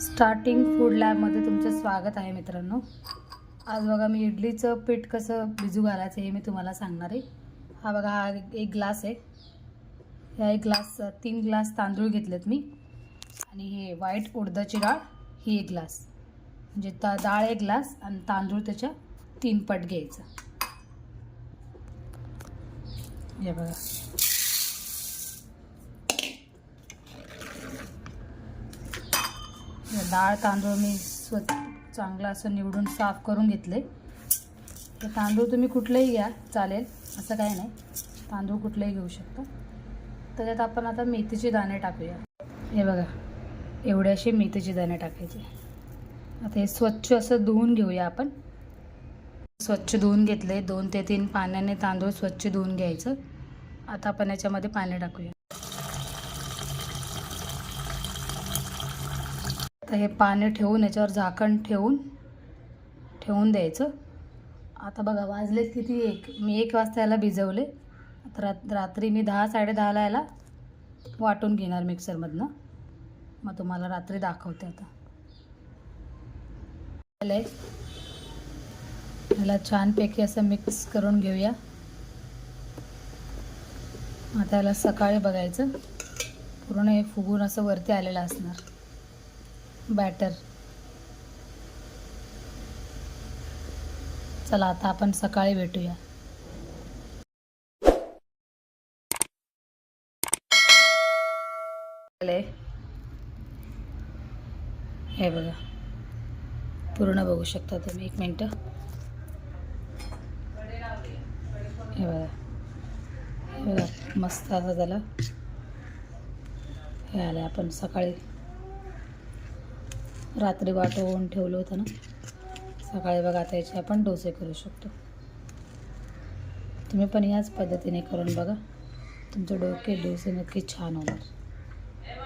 Starting food लॅबमध्ये तुमचं स्वागत आहे मित्रांनो. आज बघा मी इडलीचं पीठ कसं भिजू घालायचं हे मी तुम्हाला सांगणार आहे. हा बघा हा एक- ग्लास आहे. ह्या एक ग्लास तीन ग्लास तांदूळ घेतलेत मी. आणि हे व्हाईट उडदाची डाळ ही एक ग्लास. म्हणजे ता डाळ एक ग्लास आणि तांदूळ त्याच्या तीन पट घ्यायचं. हे बघा. डाळ तांदूळ मी स्व चांगलं असं निवडून साफ करून घेतले. तर तांदूळ तुम्ही कुठलेही घ्या चालेल असं काही नाही. तांदूळ कुठलेही घेऊ शकता. त्याच्यात आपण आता मेथीचे दाणे टाकूया. हे बघा एवढे असे मेथीचे दाणे टाकायचे. आता हे स्वच्छ असं धुवून घेऊया आपण. स्वच्छ धुवून घेतले दोन ते तीन पाण्याने तांदूळ स्वच्छ धुवून घ्यायचं. आता आपण याच्यामध्ये पाणी टाकूया. तर हे पाणी ठेवून याच्यावर झाकण ठेवून ठेवून द्यायचं. आता बघा वाजले किती एक. मी एक वाजता याला भिजवले. आता रात रात्री मी दहा साडेदहाला याला वाटून घेणार मिक्सरमधनं. मग तुम्हाला रात्री दाखवते आता. झालंय. याला छानपैकी असं मिक्स करून घेऊया. आता याला सकाळी बघायचं. पूर्ण हे फुगून असं वरती आलेलं असणार. बॅटर चला आता आपण सकाळी भेटूया. हे बघा. पूर्ण बघू शकता तुम्ही. एक मिनटं. हे बघा. हे बघा. मस्त असं झालं हे आलं आपण सकाळी. रात्री वाटवून ठेवलं होतं ना. सकाळी बघा आता याचे आपण डोसे करू शकतो. तुम्ही पण याच पद्धतीने करून बघा. तुमचे डोके डोसे नक्की छान होणार.